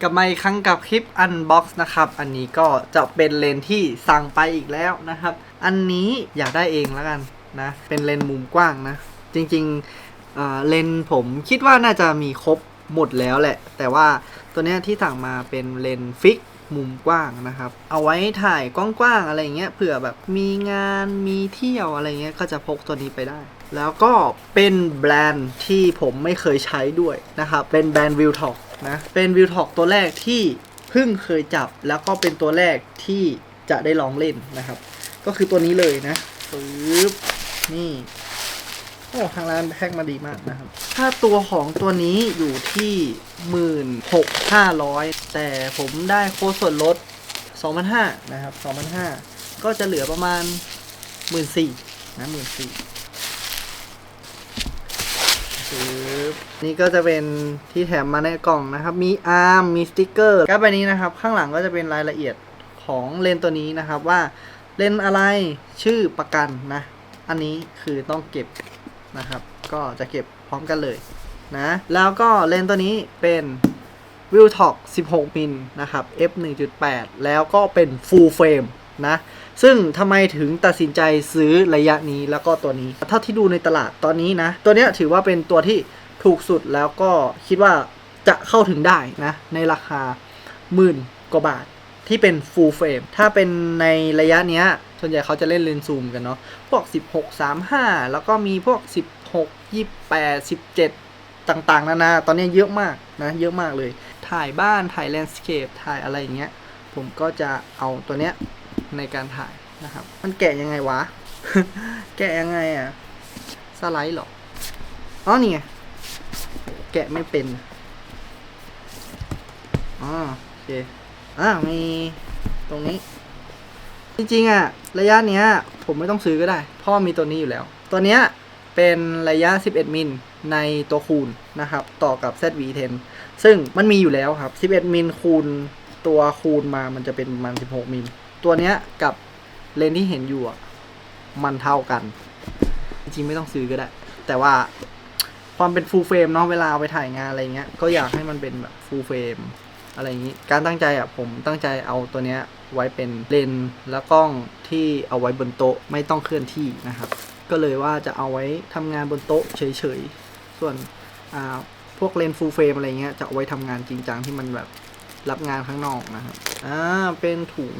กลับมาอีกครั้งกับคลิป Unbox นะครับ อันนี้ก็จะเป็นเลนที่สั่งไปอีกแล้วนะครับ อันนี้อยากได้เองแล้วกันนะ เป็นเลนมุมกว้างนะ จริงๆเออเลนผมคิดว่าน่าจะมีครบหมดแล้วแหละ แต่ว่าตัวเนี้ยที่สั่งมาเป็นเลนฟิกมุมกว้างนะครับ เอาไว้ถ่ายกว้างๆอะไรเงี้ย เผื่อแบบมีงานมีเที่ยวอะไรเงี้ย ก็จะพกตัวนี้ไปได้ แล้วก็เป็นแบรนด์ที่ผมไม่เคยใช้ด้วยนะครับ เป็นแบรนด์ v i l t o k นะเป็น v i l t o k ตัวแรกที่เพิ่งเคยจับแล้วก็เป็นตัวแรกที่จะได้ลองเล่นนะครับ ก็คือตัวนี้เลยนะปึ๊บนี่โอ้ทางร้านแพ็กมาดีมากนะครับค่าตัวของตัวนี้อยู่ที่หมื่นหกห้าร้อยแต่ผมได้โค้ดส่วนลดสองพันห้านะครับสองพันห้าก็จะเหลือประมาณหมื่นสี่นะหมื่นสี่ นี่ก็จะเป็นที่แถมมาในกล่องนะครับ มีอาร์มมีสติกเกอร์การ์ดใบนี้นะครับ ข้างหลังก็จะเป็นรายละเอียดของเลนส์ตัวนี้นะครับว่าเลนอะไรชื่อประกันนะ อันนี้คือต้องเก็บนะครับ ก็จะเก็บพร้อมกันเลยนะ แล้วก็เลนส์ตัวนี้เป็น v i l t o k 16มิลนะครับ f 1.8 แล้วก็เป็น full frame นะ ซึ่งทำไมถึงตัดสินใจซื้อระยะนี้แล้วก็ตัวนี้ เท่าที่ดูในตลาดตอนนี้นะ ตัวนี้ถือว่าเป็นตัวที่ถูกสุดแล้วก็คิดว่าจะเข้าถึงได้นะ ในราคาหมื่นกว่าบาทที่เป็น full frame ถ้าเป็นในระยะเนี้ย ส่วนใหญ่เขาจะเล่นเลนส์ซูมกันเนาะ พวก 16 35 แล้วก็มีพวก 16 28 17 ต่างๆ นานา ตอนนี้เยอะมากนะ เยอะมากเลย ถ่ายบ้าน ถ่ายแลนด์สเคป ถ่ายอะไรอย่างเงี้ย ผมก็จะเอาตัวเนี้ย ในการถ่ายนะครับ มันแกะยังไงวะ แกะยังไงอะสไลด์หรออ๋อนี่ไงแกะไม่เป็นอ๋อโอเคอ่ามีตรงนี้ จริงๆอะระยะเนี้ย ผมไม่ต้องซื้อก็ได้เพราะว่ามีตัวนี้อยู่แล้ว ตัวเนี้ยเป็นระยะ 11 มิลในตัวคูณนะครับ ต่อกับ ZV-10 ซึ่งมันมีอยู่แล้วครับ 11 มิลคูณตัวคูณมามันจะเป็นประมาณ 16 มิล ตัวเนี้ยกับเลนที่เห็นอยู่อะมันเท่ากัน จริงๆไม่ต้องซื้อก็ได้ แต่ว่าความเป็น full frame เนาะเวลาเอาไปถ่ายงานอะไรเงี้ยก็อยากให้มันเป็นแบบ full frame อะไรอย่างนี้ การตั้งใจอะผมตั้งใจเอาตัวเนี้ยไว้เป็นเลนและกล้องที่เอาไว้บนโต๊ะไม่ต้องเคลื่อนที่นะครับ ก็เลยว่าจะเอาไว้ทำงานบนโต๊ะเฉยๆ ส่วนอ่าพวกเลนส์ full frame อะไรเงี้ยจะเอาไว้ทำงานจริงจังที่มันแบบรับงานข้างนอกนะครับอ่าเป็นถุง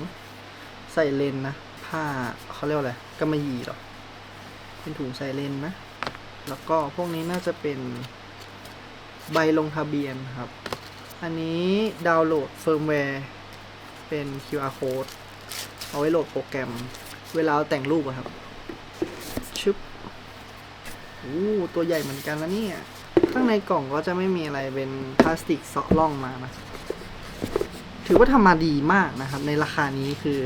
ใส่เลนนะ ผ้าเขาเรียกอะไรกำมะหยี่หรอ เป็นถุงใส่เลนนะ แล้วก็พวกนี้น่าจะเป็นใบลงทะเบียนครับ อันนี้ดาวน์โหลดเฟิร์มแวร์เป็น QR code เอาไว้โหลดโปรแกรม เวลาแต่งรูปอะครับ ชึบอู้ตัวใหญ่เหมือนกันนะเนี่ย ข้างในกล่องก็จะไม่มีอะไรเป็นพลาสติกเซาะล่องมานะ ถือว่าทำมาดีมากนะครับ ในราคานี้คือ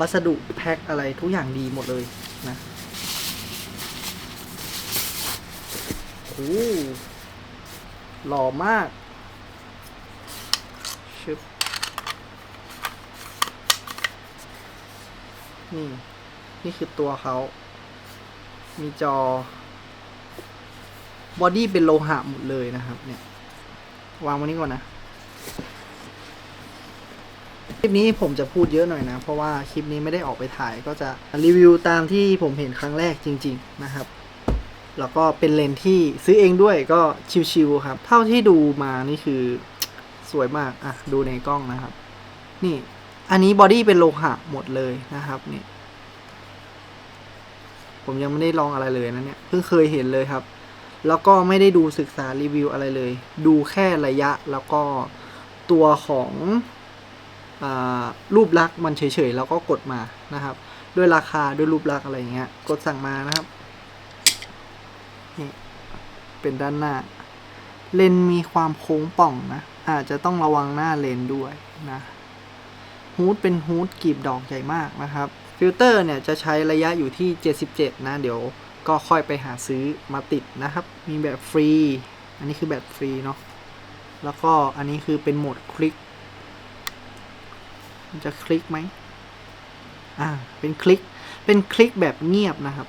วัสดุแพ็คอะไรทุกอย่างดีหมดเลยนะโอ้หล่อมากชึบนี่ นี่คือตัวเขา มีจอบอดี้เป็นโลหะหมดเลยนะครับ เนี่ย วางไว้นี้ก่อนนะ ลิปนี้ผมจะพูดเยอะหน่อยนะ เพราะว่าคลิปนี้ไม่ได้ออกไปถ่ายก็จะรีวิวตามที่ผมเห็นครั้งแรกจริง ๆ นะครับ แล้วก็เป็นเลนที่ซื้อเองด้วยก็ชิวๆครับ เท่าที่ดูมานี่คือสวยมาก อะ ดูในกล้องนะครับ นี่ อันนี้บอดี้เป็นโลหะหมดเลยนะครับนี่ผมยังไม่ได้ลองอะไรเลยนะเนี่ยเพิ่งเคยเห็นเลยครับ แล้วก็ไม่ได้ดูศึกษารีวิวอะไรเลย ดูแค่ระยะแล้วก็ตัวของ รูปลักษณ์มันเฉยๆแล้วก็กดมานะครับ ด้วยราคาด้วยรูปลักษณ์อะไรอย่างเงี้ยกดสั่งมานะครับนี่เป็นด้านหน้า เลนมีความโค้งป่องนะ อาจจะต้องระวังหน้าเลนด้วยนะฮูดเป็นฮูดกีบดอกใหญ่มากนะครับฟิลเตอร์เนี่ยจะใช้ระยะอยู่ที่ 77 นะ เดี๋ยวก็ค่อยไปหาซื้อมาติดนะครับ มีแบบฟรี อันนี้คือแบบฟรีเนาะแล้วก็อันนี้คือเป็นโหมดคลิก มันจะคลิกไหมอ่า เป็นคลิก เป็นคลิกแบบเงียบนะครับ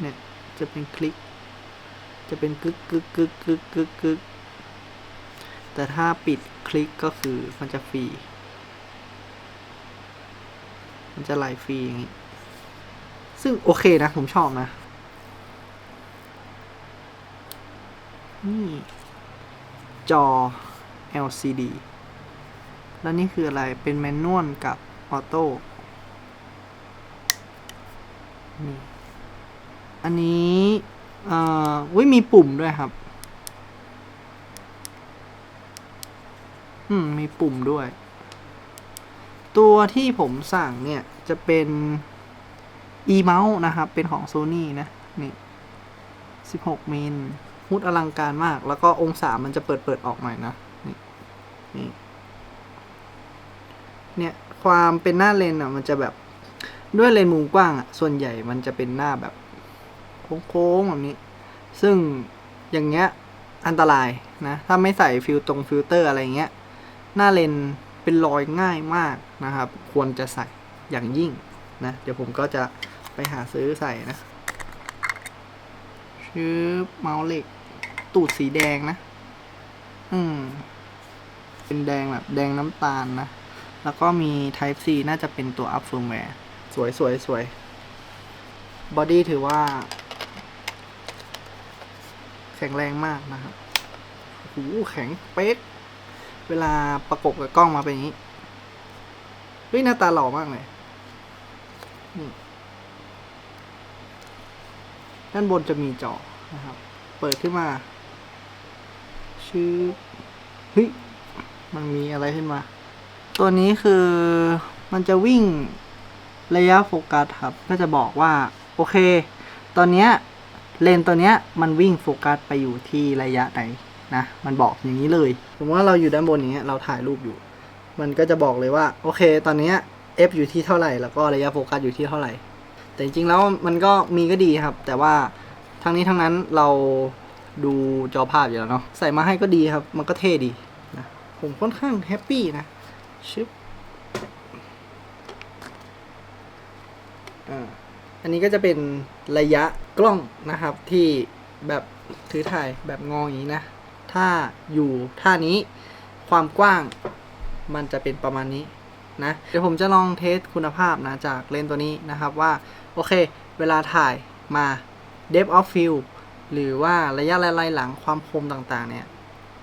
เนี่ย จะเป็นคลิก จะเป็นกึกกึกกึกกึกกึกกึกแต่ถ้าปิดคลิกก็คือมันจะฟรี มันจะไหลฟรีอย่างนี้ ซึ่งโอเคนะ ผมชอบนะ นี่ จอ LCD แล้วนี่คืออะไร เป็นแมนนวลกับออโต้นี่อันนี้เอ่อวิมีปุ่มด้วยครับ อืม มีปุ่มด้วย ตัวที่ผมสั่งเนี่ย จะเป็น e-mouse นะครับ เป็นของ Sony นะ นี่ 16 มิลฮุดอลังการมาก แล้วก็องศามันจะเปิดเปิดออกหน่อยนะ นี่ นี่ เนี่ยความเป็นหน้าเลนอะมันจะแบบด้วยเลนมุมกว้างอะส่วนใหญ่มันจะเป็นหน้าแบบโค้งๆแบบนี้ ซึ่งอย่างเงี้ยอันตรายนะถ้าไม่ใส่ฟิลตรงฟิลเตอร์อะไรเงี้ยหน้าเลนเป็นรอยง่ายมากนะครับ ควรจะใส่อย่างยิ่งนะเดี๋ยวผมก็จะไปหาซื้อใส่นะชื่อเมาส์เหล็ก ตูดสีแดงนะ อืม เป็นแดงแบบแดงน้ำตาลนะ แล้วก็มี Type C น่าจะเป็นตัว Up Firmware สวยสวยสวยบอดี้ถือว่า แข็งแรงมากนะครับโอ้โหแข็งเป๊ก เวลาประกบกับกล้องมาเป็นอย่างนี้เฮ้ยหน้าตาหล่อมากเลยด้านบนจะมีจอนะครับ เปิดขึ้นมา ชื่อเฮ้ย มันมีอะไรขึ้นมา ตัวนี้คือมันจะวิ่งระยะโฟกัสครับ ก็จะบอกว่า โอเค ตอนเนี้ยเลนส์ตัวเนี้ยมันวิ่งโฟกัสไปอยู่ที่ระยะไหนนะ มันบอกอย่างนี้เลย สมมติว่าเราอยู่ด้านบนอย่างเงี้ยเราถ่ายรูปอยู่ มันก็จะบอกเลยว่า โอเค ตอนเนี้ย f อยู่ที่เท่าไหร่ แล้วก็ระยะโฟกัสอยู่ที่เท่าไหร่ แต่จริงๆแล้วมันก็มีก็ดีครับ แต่ว่าทั้งนี้ทั้งนั้นเราดูจอภาพอยู่แล้วเนาะ ใส่มาให้ก็ดีครับ มันก็เท่ดีนะ ผมค่อนข้างแฮปปี้นะ ชึบอ่าอันนี้ก็จะเป็นระยะกล้องนะครับที่แบบถือถ่ายแบบงออย่างนี้นะ ถ้าอยู่ท่านี้ความกว้างมันจะเป็นประมาณนี้นะ เดี๋ยวผมจะลองเทสคุณภาพนะจากเลนส์ตัวนี้นะครับว่า โอเค เวลาถ่ายมา depth of field หรือว่าระยะไล่หลังความคมต่างๆเนี่ย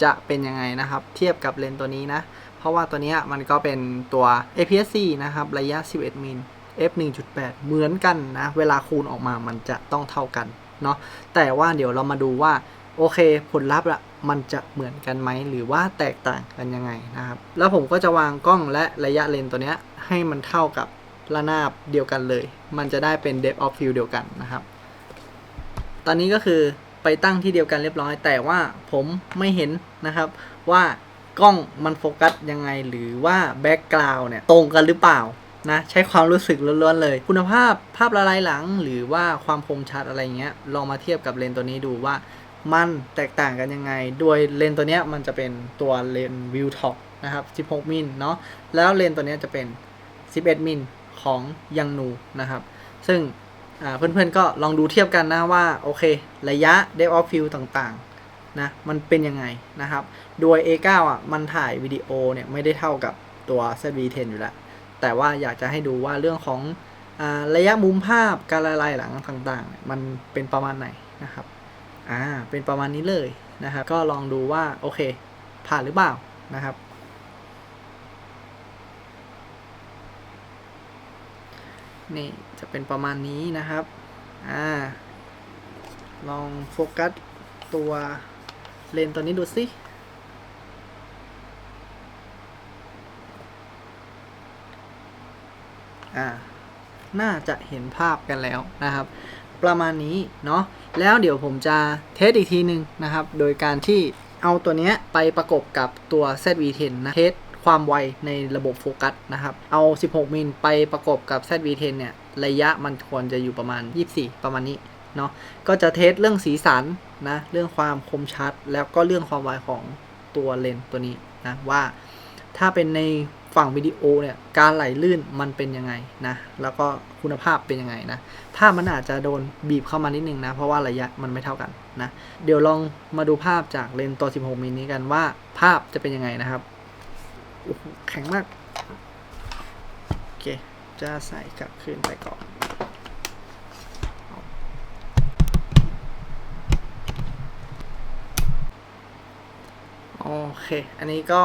จะเป็นยังไงนะครับ เทียบกับเลนส์ตัวนี้นะ ราะว่าตัวนี้มันก็เป็นตัว APS-C นะครับ ระยะ 11 มิล f 1.8 เหมือนกันนะ เวลาคูณออกมามันจะต้องเท่ากันเนาะแต่ว่าเดี๋ยวเรามาดูว่า โอเคผลลัพธ์อะมันจะเหมือนกันไหมหรือว่าแตกต่างกันยังไงนะครับ แล้วผมก็จะวางกล้องและระยะเลนตัวนี้ให้มันเท่ากับระนาบเดียวกันเลย มันจะได้เป็น depth of field เดียวกันนะครับ ตอนนี้ก็คือไปตั้งที่เดียวกันเรียบร้อย แต่ว่าผมไม่เห็นนะครับว่า กล้องมันโฟกัสยังไง หรือว่าแบ็กกราวน์เนี่ยตรงกันหรือเปล่านะใช้ความรู้สึกล้วนๆเลย คุณภาพภาพละลายหลัง หรือว่าความคมชัดอะไรเงี้ยลองมาเทียบกับเลนส์ตัวนี้ดูว่ามันแตกต่างกันยังไง โดยเลนส์ตัวเนี้ยมันจะเป็นตัวเลนส์วิวท็อปนะครับ 16 มิลเนาะแล้วเลนส์ตัวเนี้ยจะเป็น 11 มิลของยังนูนะครับ ซึ่งเพื่อนๆก็ลองดูเทียบกันนะว่า โอเค ระยะ depth of field ต่างๆนะมันเป็นยังไงนะครับ โดย A9 อะมันถ่ายวิดีโอเนี่ยไม่ได้เท่ากับตัว ZV-10 อยู่แล้ว แต่ว่าอยากจะให้ดูว่าเรื่องของอระยะมุมภาพการละลายหลังต่างๆ มันเป็นประมาณไหนนะครับอ่าเป็นประมาณนี้เลยนะครับ ก็ลองดูว่าโอเค ผ่านหรือเปล่านะครับนี่จะเป็นประมาณนี้นะครับ อ่า ลองโฟกัสตัวเลนส์ตัวนี้ดูสิ อ่าน่าจะเห็นภาพกันแล้วนะครับ ประมาณนี้เนาะแล้วเดี๋ยวผมจะเทสอีกทีหนึ่งนะครับ โดยการที่เอาตัวเนี้ยไปประกบกับตัว ZV-10 นะเทสความไวในระบบโฟกัสนะครับ เอา 16 มิลไปประกบกับ ZV-10 เนี่ย ระยะมันควรจะอยู่ประมาณ 24 ประมาณนี้เนาะ ก็จะเทสเรื่องสีสันนะ เรื่องความคมชัด แล้วก็เรื่องความไวของตัวเลนส์ตัวนี้นะว่าถ้าเป็นใน ฝั่งวิดีโอเนี่ยการไหลลื่นมันเป็นยังไงนะแล้วก็คุณภาพเป็นยังไงนะภาพมันอาจจะโดนบีบเข้ามานิดนึงนะเพราะว่าระยะมันไม่เท่ากันนะเดี๋ยวลองมาดูภาพจากเลนส์ตัว 16มิลนี้กันว่าภาพจะเป็นยังไงนะครับแข็งมากโอเคจะใส่กลับคืนไปก่อนโอเค อันนี้ก็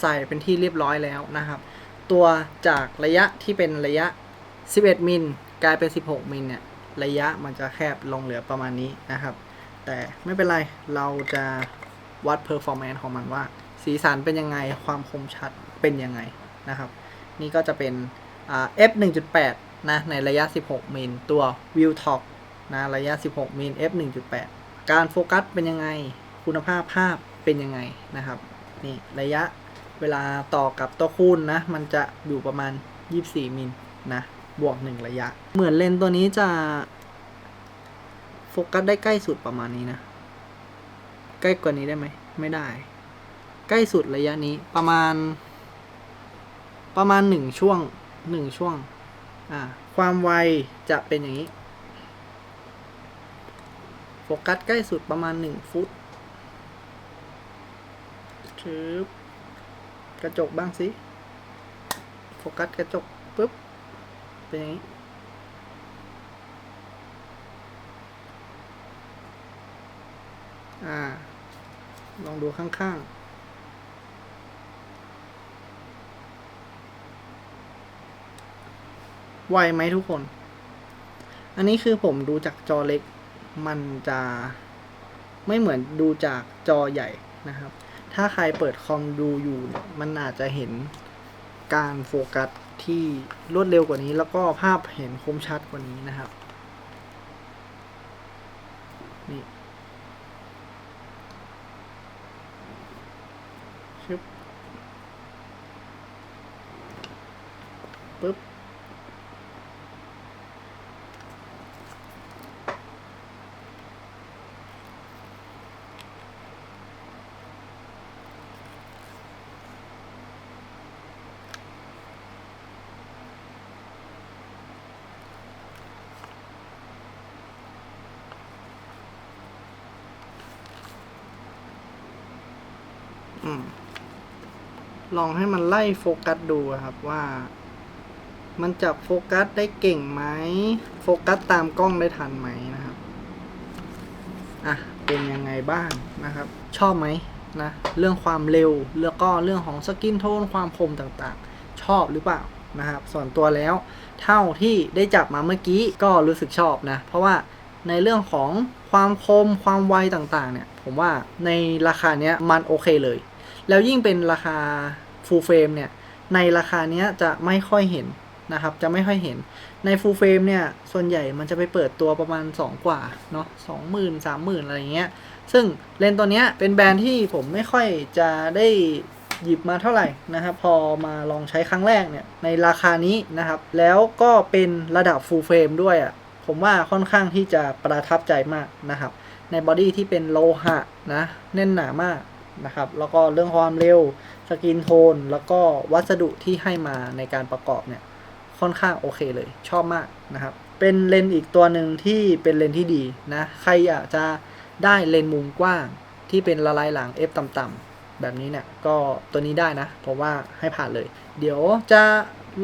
ใส่เป็นที่เรียบร้อยแล้วนะครับ ตัวจากระยะที่เป็นระยะ 11 มิลกลายเป็น 16 มิลเนี่ยระยะมันจะแคบลงเหลือประมาณนี้นะครับ แต่ไม่เป็นไรเราจะวัด performance ของมันว่า สีสันเป็นยังไงความคมชัดเป็นยังไงนะครับ นี่ก็จะเป็นอ่า f 1.8นะในระยะ 16 มิลตัว view talk นะระยะ 16 มิล f 1.8 การโฟกัสเป็นยังไง คุณภาพภาพเป็นยังไงนะครับ นี่ระยะ เวลาต่อกับตัวคูณนะ มันจะอยู่ประมาณ 24 มิลนะ บวก 1 ระยะ เหมือนเลนตัวนี้จะโฟกัสได้ใกล้สุดประมาณนี้นะ ใกล้กว่านี้ได้ไหม ไม่ได้ ใกล้สุดระยะนี้ประมาณ ประมาณ 1 ช่วง 1 ช่วง อ่า ความไวจะเป็นอย่างนี้ โฟกัสใกล้สุดประมาณ 1 ฟุตชืบ กระจกบ้างสิ โฟกัสกระจกปุ๊บ เป็นอย่างนี้ อ่า ลองดูข้างๆไวไหมทุกคน อันนี้คือผมดูจากจอเล็ก มันจะไม่เหมือนดูจากจอใหญ่นะครับ ถ้าใครเปิดคอมดูอยู่เนี่ยมันอาจจะเห็นการโฟกัสที่รวดเร็วกว่านี้ แล้วก็ภาพเห็นคมชัดกว่านี้นะครับนี่ชึบปึ๊บ อลองให้มันไล่โฟกัสดูครับว่า มันจับโฟกัสได้เก่งไหมโฟกัสตามกล้องได้ทันไหมนะครับอะเป็นยังไงบ้างนะครับ ชอบไหมนะเรื่องความเร็วแล้วก็เรื่องของสกินโทนความคมต่างๆ ชอบหรือเปล่านะครับ ส่วนตัวแล้ว เท่าที่ได้จับมาเมื่อกี้ก็รู้สึกชอบนะ เพราะว่าในเรื่องของความคมความไวต่างๆเนี่ย ผมว่าในราคาเนี้ยมันโอเคเลย แล้วยิ่งเป็นราคา full frame เนี่ย ในราคาเนี้ยจะไม่ค่อยเห็นนะครับ จะไม่ค่อยเห็น ใน full frame เนี่ย ส่วนใหญ่มันจะไปเปิดตัวประมาณ 2 กว่า เนาะสองหมื่นสามหมื่นอะไรอย่างเงี้ย ซึ่งเลนส์ตัวเนี้ยเป็นแบรนด์ที่ผมไม่ค่อยจะได้หยิบมาเท่าไหร่นะครับ พอมาลองใช้ครั้งแรกเนี่ย ในราคานี้นะครับ แล้วก็เป็นระดับ full frame ด้วยอะ่ะ ผมว่าค่อนข้างที่จะประทับใจมากนะครับ ในบอดี้ที่เป็นโลหะนะแน่นหนามาก นะครับ แล้วก็เรื่องความเร็วสกินโทน แล้วก็วัสดุที่ให้มาในการประกอบเนี่ยค่อนข้างโอเคเลย ชอบมากนะครับ เป็นเลนส์อีกตัวหนึ่งที่เป็นเลนส์ที่ดีนะ ใครอยากจะได้เลนส์มุมกว้างที่เป็นละลายหลัง f ต่ำๆแบบนี้เนี่ยก็ตัวนี้ได้นะผมว่าให้ผ่านเลย เดี๋ยวจะ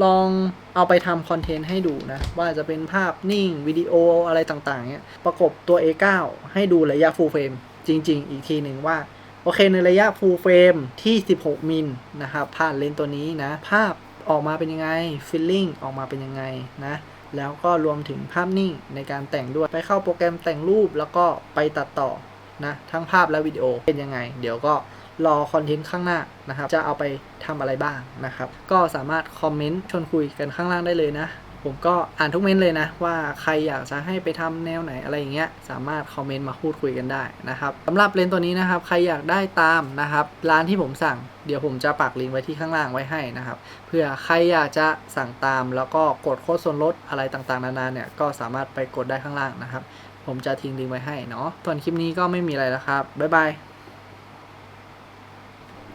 ลองเอาไปทำคอนเทนต์ให้ดูนะ ว่าจะเป็นภาพนิ่งวิดีโออะไรต่างๆเนี่ยประกบตัว A9 ให้ดูระยะ full frame จริง ๆ อีกทีหนึ่งว่า โอเคในระยะ full frame ที่ 16 มิลนะครับผ่านเลนส์ตัวนี้นะ ภาพออกมาเป็นยังไง feeling ออกมาเป็นยังไงนะ แล้วก็รวมถึงภาพนิ่งในการแต่งด้วย ไปเข้าโปรแกรมแต่งรูปแล้วก็ไปตัดต่อนะ ทั้งภาพและวิดีโอเป็นยังไง เดี๋ยวก็รอคอนเทนต์ข้างหน้านะครับ จะเอาไปทำอะไรบ้างนะครับ ก็สามารถคอมเมนต์ชวนคุยกันข้างล่างได้เลยนะ ผมก็อ่านทุกเม้นต์เลยนะ ว่าใครอยากจะให้ไปทำแนวไหนอะไรอย่างเงี้ยสามารถคอมเมนต์มาพูดคุยกันได้นะครับสำหรับเลนตัวนี้นะครับใครอยากได้ตามนะครับร้านที่ผมสั่งเดี๋ยวผมจะปักลิงก์ไว้ที่ข้างล่างไว้ให้นะครับเพื่อใครอยากจะสั่งตาม แล้วก็กดโค้ดส่วนลดอะไรต่างๆนานาเนี่ยก็สามารถไปกดได้ข้างล่างนะครับ ผมจะทิ้งลิงก์ไว้ให้เนาะส่วนคลิปนี้ก็ไม่มีอะไรแล้วครับบ๊ายบาย